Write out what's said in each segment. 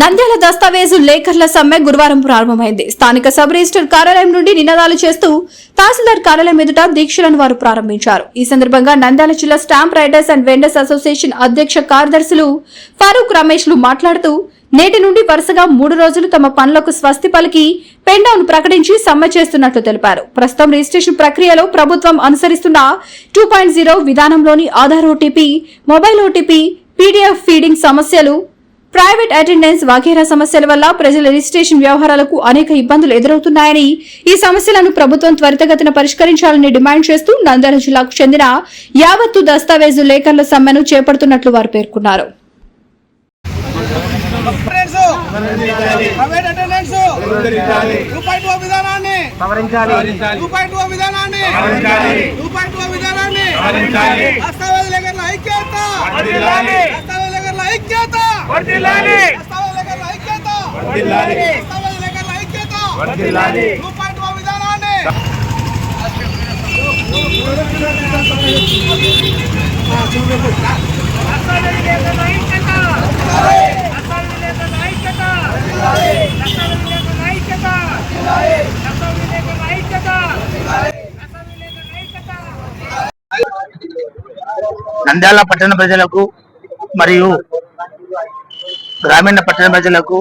నంద్యాల దస్తావేజు లేఖర్ల సమ్మె గురువారం ప్రారంభమైంది. స్థానిక సబ్ రిజిస్టర్ కార్యాలయం నుండి నినాదాలు చేస్తూ తహసీల్దార్ కార్యాలయం ఎదుట దీక్షలను వారు ప్రారంభించారు. ఈ సందర్భంగా నంద్యాల జిల్లా stamp writers and vendors association అధ్యక్ష కార్యదర్శులు ఫరూక్ రమేష్లు మాట్లాడుతూ నేటి నుండి వరుసగా మూడు రోజులు తమ పనులకు స్వస్తి పలికి పెండౌన్ ప్రకటించి సమ్మె చేస్తున్నట్లు తెలిపారు. ప్రస్తుతం రిజిస్ట్రేషన్ ప్రక్రియలో ప్రభుత్వం అనుసరిస్తున్న two point zero విధానంలోని Aadhaar OTP mobile OTP PDF feeding సమస్యలు ప్రైవేట్ అటెండెన్స్ వగైరా సమస్యల వల్ల ప్రజల రిజిస్ట్రేషన్ వ్యవహారాలకు అనేక ఇబ్బందులు ఎదురవుతున్నాయని ఈ సమస్యలను ప్రభుత్వం త్వరితగతిన పరిష్కరించాలని డిమాండ్ చేస్తూ నంద్యాల జిల్లాకు చెందిన యావత్తు దస్తావేజు లేఖర్ల సమ్మెను చేపడుతున్నట్లు వారు పేర్కొన్నారు. విధానాన్ని! ఐక్యత! ఐక్యత! ఐక్యత! విధానాన్ని! నంద్యాల పట్టణ ప్రజలకు మరియు గ్రామీణ పట్టణ ప్రజలకు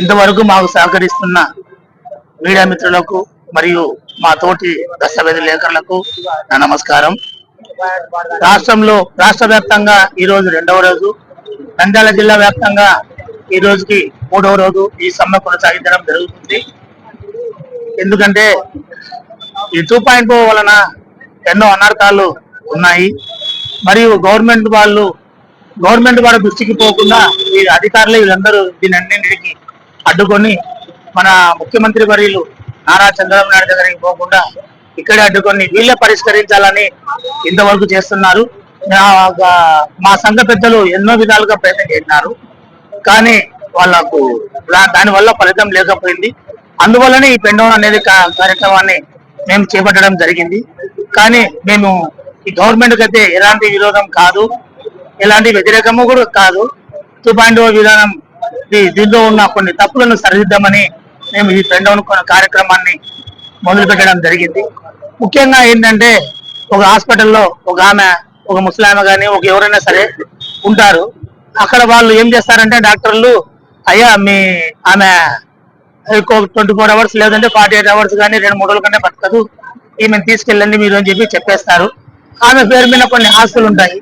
ఇంతవరకు మాకు సహకరిస్తున్న మీడియా మిత్రులకు మరియు మా తోటి దస్తావేజు లేఖరులకు నా నమస్కారం. రాష్ట్రంలో రాష్ట్ర వ్యాప్తంగా ఈ రోజు రెండవ రోజు నంద్యాల జిల్లా వ్యాప్తంగా ఈ రోజుకి మూడవ రోజు ఈ సమ్మె కొనసాగించడం జరుగుతుంది. ఎందుకంటే ఈ టూ పాయింట్ oh వలన ఎన్నో అనర్థాలు ఉన్నాయి. మరియు గవర్నమెంట్ వాళ్ళు గవర్నమెంట్ వాళ్ళ దృష్టికి పోకుండా ఈ అధికారులు వీళ్ళందరూ దీని అన్నింటికి అడ్డుకొని మన ముఖ్యమంత్రి వర్యులు నారా చంద్రబాబు నాయుడు దగ్గరికి పోకుండా ఇక్కడే అడ్డుకొని వీళ్ళే పరిష్కరించాలని ఇంతవరకు చేస్తున్నారు. మా సంఘ పెద్దలు ఎన్నో విధాలుగా ప్రయత్నం చేసినారు. కానీ వాళ్ళకు దానివల్ల ఫలితం లేకపోయింది. అందువల్లనే ఈ పెండౌన్ అనేది కార్యక్రమాన్ని మేము చేపట్టడం జరిగింది. కానీ మేము ఈ గవర్నమెంట్ అయితే ఎలాంటి విరోధం కాదు. ఎలాంటి వ్యతిరేకము కూడా కాదు. టూ పాయింట్ విధానం దీ- దీంట్లో ఉన్న కొన్ని తప్పులను సరిదిద్దామని మేము ఈ పెండౌన్ కార్యక్రమాన్ని మొదలు పెట్టడం జరిగింది. ముఖ్యంగా ఏంటంటే ఒక హాస్పిటల్లో ఒక ఆమె ఒక ముసలామె కానీ ఒక ఎవరైనా సరే ఉంటారు. అక్కడ వాళ్ళు ఏం చేస్తారంటే డాక్టర్లు అయ్యా మీ ఆమె ట్వంటీ ఫోర్ అవర్స్ లేదంటే ఫార్టీ ఎయిట్ అవర్స్ కానీ రెండు మూడు రోజుల కంటే బతకదు. ఈమెను తీసుకెళ్ళండి మీరు అని చెప్పి చెప్పేస్తారు. ఆమె పేరు మీద కొన్ని ఆస్తులు ఉంటాయి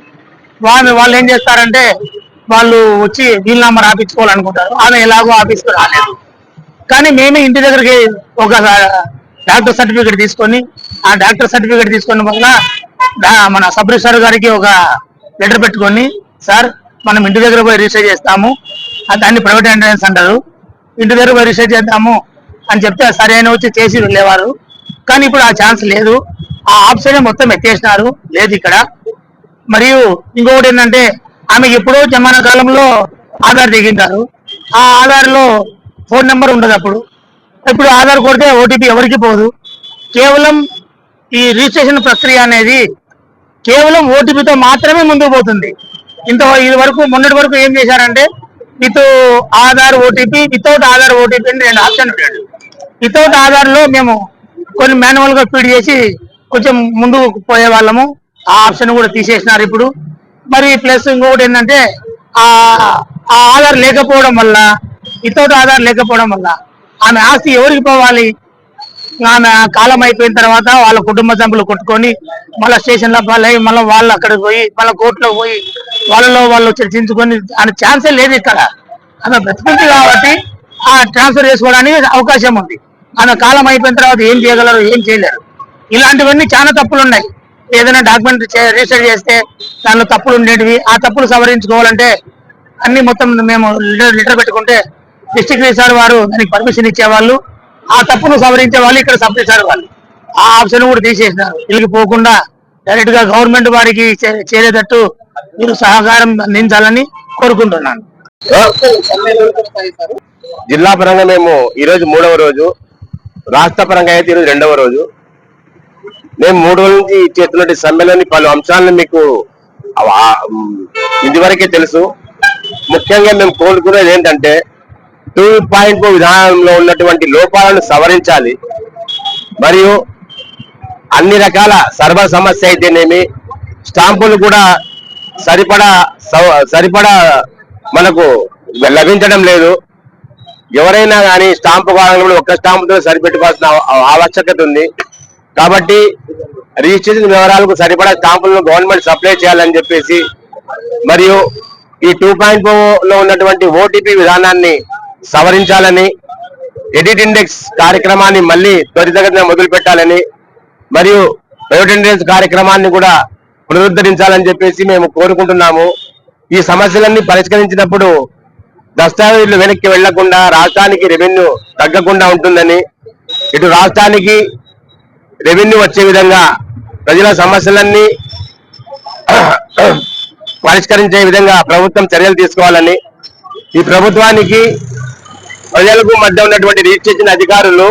వాళ్ళు వాళ్ళు ఏం చేస్తారంటే వాళ్ళు వచ్చి వీలునామా రాపించుకోవాలనుకుంటారు ఆమె ఎలాగో ఆఫీస్కి రాలేదు. కానీ మేమే ఇంటి దగ్గరికి ఒక డాక్టర్ సర్టిఫికేట్ తీసుకొని ఆ డాక్టర్ సర్టిఫికేట్ తీసుకున్న వల్ల మన సబ్ రిజిస్టర్ గారికి ఒక లెటర్ పెట్టుకొని సార్ మనం ఇంటి దగ్గర పోయి రిజిస్టర్ చేస్తాము. దాన్ని ప్రైవేట్ ఎంట్రన్స్ అంటారు. ఇంటి దగ్గర పోయి రిజిస్టర్ చేద్దాము అని చెప్తే సరైన వచ్చి చేసి వెళ్ళేవారు. కానీ ఇప్పుడు ఆ ఛాన్స్ లేదు. ఆ ఆప్షన్ మొత్తం ఎత్తేసినారు. లేదు ఇక్కడ. మరియు ఇంకొకటి ఏంటంటే ఆమె ఎప్పుడో జమానా కాలంలో ఆధార్ దిగింటారు ఆ ఆధార్లో ఫోన్ నెంబర్ ఉండదు అప్పుడు. ఇప్పుడు ఆధార్ కొడితే ఓటీపీ ఎవరికి పోదు. కేవలం ఈ రిజిస్ట్రేషన్ ప్రక్రియ అనేది కేవలం ఓటీపీతో మాత్రమే ముందుకు పోతుంది. ఇంత ఇది వరకు మొన్నటి వరకు ఏం చేశారంటే with Aadhaar OTP without Aadhaar OTP అని రెండు ఆప్షన్ ఉంటాడు వితౌట్ ఆధార్లో మేము కొన్ని మాన్యువల్గా ఫీడ్ చేసి కొంచెం ముందుకు పోయే వాళ్ళము. ఆ ఆప్షన్ కూడా తీసేసినారు ఇప్పుడు. మరి ప్లస్ ఇంకొకటి ఏంటంటే ఆ ఆ ఆధార్ లేకపోవడం వల్ల వితౌట్ ఆధార్ లేకపోవడం వల్ల ఆమె ఆస్తి ఎవరికి పోవాలి? ఆమె కాలం అయిపోయిన తర్వాత వాళ్ళ కుటుంబ సభ్యులు కొట్టుకొని మళ్ళీ స్టేషన్లో లో మళ్ళీ మళ్ళీ వాళ్ళు అక్కడికి పోయి మళ్ళీ కోర్టులో పోయి వాళ్ళలో వాళ్ళు చర్చించుకొని ఆయన ఛాన్సే లేదు ఇక్కడ. ఆమె బ్రతుకుంది కాబట్టి ఆ ట్రాన్స్ఫర్ చేసుకోవడానికి అవకాశం ఉంది. ఆమె కాలం అయిపోయిన తర్వాత ఏం చేయగలరు ఏం చేయలేరు. ఇలాంటివన్నీ చాలా తప్పులు ఉన్నాయి ఏదైనా డాక్యుమెంట్ రిజిస్టర్ చేస్తే దానిలో తప్పులు ఉండేటివి ఆ తప్పులు సవరించుకోవాలంటే అన్ని మొత్తం మేము లిటర్ లిటర్ పెట్టుకుంటే డిస్ట్రిక్ట్ రిజిస్టార్ వారు దానికి పర్మిషన్ ఇచ్చేవాళ్ళు. ఆ తప్పును సవరించే వాళ్ళు ఇక్కడ సబ్ రిజిస్టార్ వాళ్ళు. ఆ ఆప్షన్ కూడా తీసేసినారు. వీళ్ళకి పోకుండా డైరెక్ట్గా గవర్నమెంట్ వారికి చే- చేరేటట్టు మీరు సహకారం అందించాలని కోరుకుంటున్నాను. జిల్లా పరంగా మేము ఈ రోజు మూడవ రోజు రాష్ట్ర పరంగా అయితే ఈరోజు రెండవ రోజు. మేము మూడు రోజుల నుంచి చేస్తున్నటువంటి సమ్మెలోని పలు అంశాలను మీకు ఇదివరకే తెలుసు. ముఖ్యంగా మేము కోరుకునేది ఏంటంటే టూ పాయింట్ విధానంలో ఉన్నటువంటి లోపాలను సవరించాలి. మరియు అన్ని రకాల సర్వ సమస్య అయితేనేమి స్టాంపులు కూడా సరిపడా సరిపడా మనకు లభించడం లేదు. ఎవరైనా కానీ స్టాంపు కావాలన్నప్పుడు ఒక్క స్టాంపుతో సరిపెట్టుకోవాల్సిన ఆవశ్యకత ఉంది. కాబట్టి రిజిస్ట్రేషన్ వివరాలకు సరిపడా స్టాంపులను గవర్నమెంట్ సప్లై చేయాలని చెప్పేసి మరియు ఈ టూ పాయింట్లో ఉన్నటువంటి ఓటీపీ విధానాన్ని సవరించాలని ఎడిట్ ఇండెక్స్ కార్యక్రమాన్ని మళ్ళీ త్వరితగతిన మొదలు పెట్టాలని మరియు ప్రైవేట్ ఇండెక్స్ కార్యక్రమాన్ని కూడా పునరుద్ధరించాలని చెప్పేసి మేము కోరుకుంటున్నాము. ఈ సమస్యలన్నీ పరిష్కరించినప్పుడు దస్తావేజులు వెనక్కి వెళ్ళకుండా రాష్ట్రానికి రెవెన్యూ తగ్గకుండా ఉంటుందని ఇటు రాష్ట్రానికి రెవెన్యూ వచ్చే విధంగా ప్రజల సమస్యలన్నీ పరిష్కరించే విధంగా ప్రభుత్వం చర్యలు తీసుకోవాలని ఈ ప్రభుత్వానికి ప్రజలకు మధ్య ఉన్నటువంటి రిజిస్ట్రేషన్ అధికారులు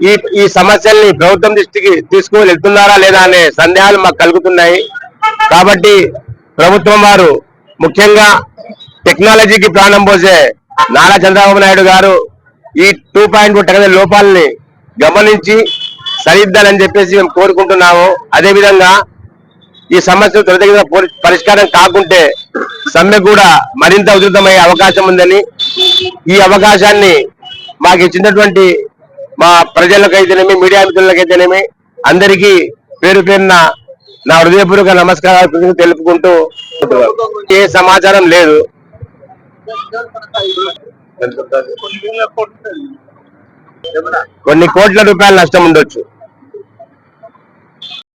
ఈ ఈ సమస్యల్ని ప్రభుత్వం దృష్టికి తీసుకుని వెళ్తున్నారా లేదా అనే సందేహాలు మాకు కలుగుతున్నాయి. కాబట్టి ప్రభుత్వం వారు ముఖ్యంగా టెక్నాలజీకి ప్రాణం పోసే నారా చంద్రబాబు నాయుడు గారు ఈ టూ పాయింట్ టెక్నాలజీ లోపాలని గమనించి సరిద్దాలని చెప్పేసి మేము కోరుకుంటున్నాము. అదేవిధంగా ఈ సమస్య త్వరితగతిన పరి- పరిష్కారం కాకుంటే సమ్మె కూడా మరింత ఉధృతమయ్యే అవకాశం ఉందని ఈ అవకాశాన్ని మాకు ఇచ్చినటువంటి మా ప్రజలకైతేనేమి మీడియా మిత్రులకైతేనేమి అందరికీ పేరు పేరున నా హృదయపూర్వక నమస్కారాలు తెలుపుకుంటూ ఏ సమాచారం లేదు. కొన్ని కోట్ల రూపాయల నష్టం ఉండొచ్చు.